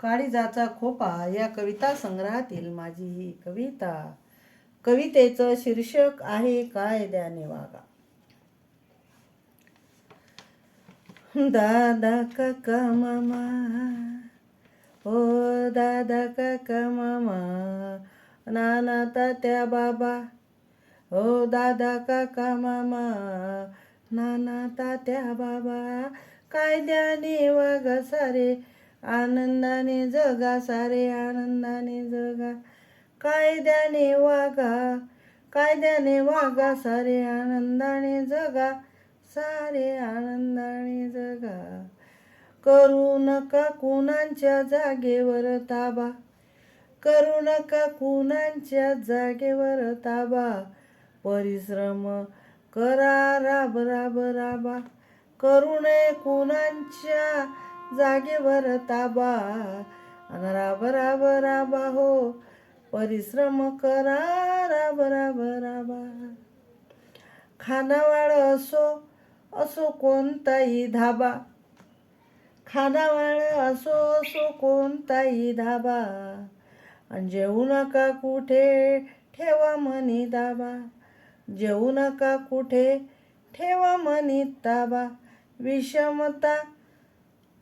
काळीजाचा खोपा या कविता संग्रहातील माझी ही कविता. कवितेचं शीर्षक आहे कायद्याने वागा दादा काका मामा ओ दादा काका मामा नाना तात्या बाबा ओ दादा काका मामा नाना तात्या बाबा कायद्याने वागा सारे आनंदाने जगा सारे आनंदाने जगा. कायद्याने वागा कायद्याने वागा सारे आनंदाने जगा सारे आनंदाने जगा. करू नका कुणांच्या जागेवर ताबा करू नका कुणाच्या जागेवर ताबा. परिश्रम करा राब राब राबा. करू नये कुणाच्या जागेवर ताबा. अन राब राब राबा हो. परिश्रम करा. राब राब राबा. खानावाळ असो असो कोणताही धाबा. खानावाळ असो असो कोणताही धाबा. आणि जेवू नका कुठे ठेवा मनी दाबा. जेवू नका कुठे ठेवा मनी ताबा. विषमता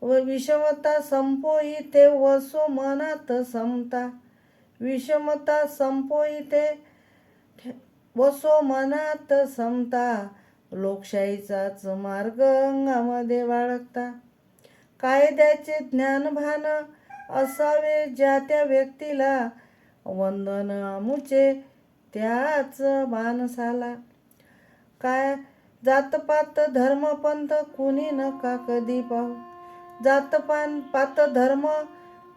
व विषमता संपोईते वसो मनात समता। विषमता संपोईते ते वसो मनात समता। लोकशाहीचाच मार्ग अंगामध्ये बाळगता। कायद्याचे ज्ञानभान असावे ज्या त्या व्यक्तीला वंदन अमुचे त्याच माणसाला काय जातपात धर्मपंथ कुणी नका कधी पाहू। जातपान पात धर्म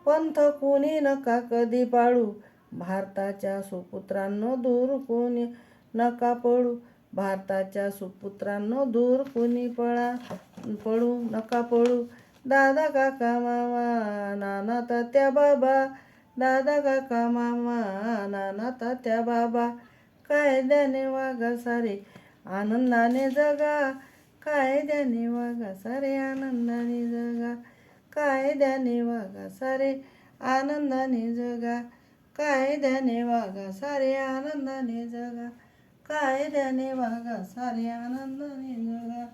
पंथ कोणी नका कधी पाळू भारताच्या सुपुत्रांनो दूर कोणी नका पळू भारताच्या सुपुत्रांनो दूर कोणी पळा पळू नका पळू दादा काका मामा नाना तात्या बाबा. दादा काका मामा नाना तात्या बाबा. कायद्याने वागा सारे. आनंदाने जगा. कायद्याने वागा सारे आनंदाने जगा कायद्याने वागा सारे आनंदाने जगा कायद्याने वागा सारे आनंदाने जगा कायद्याने वागा सारे आनंदाने जगा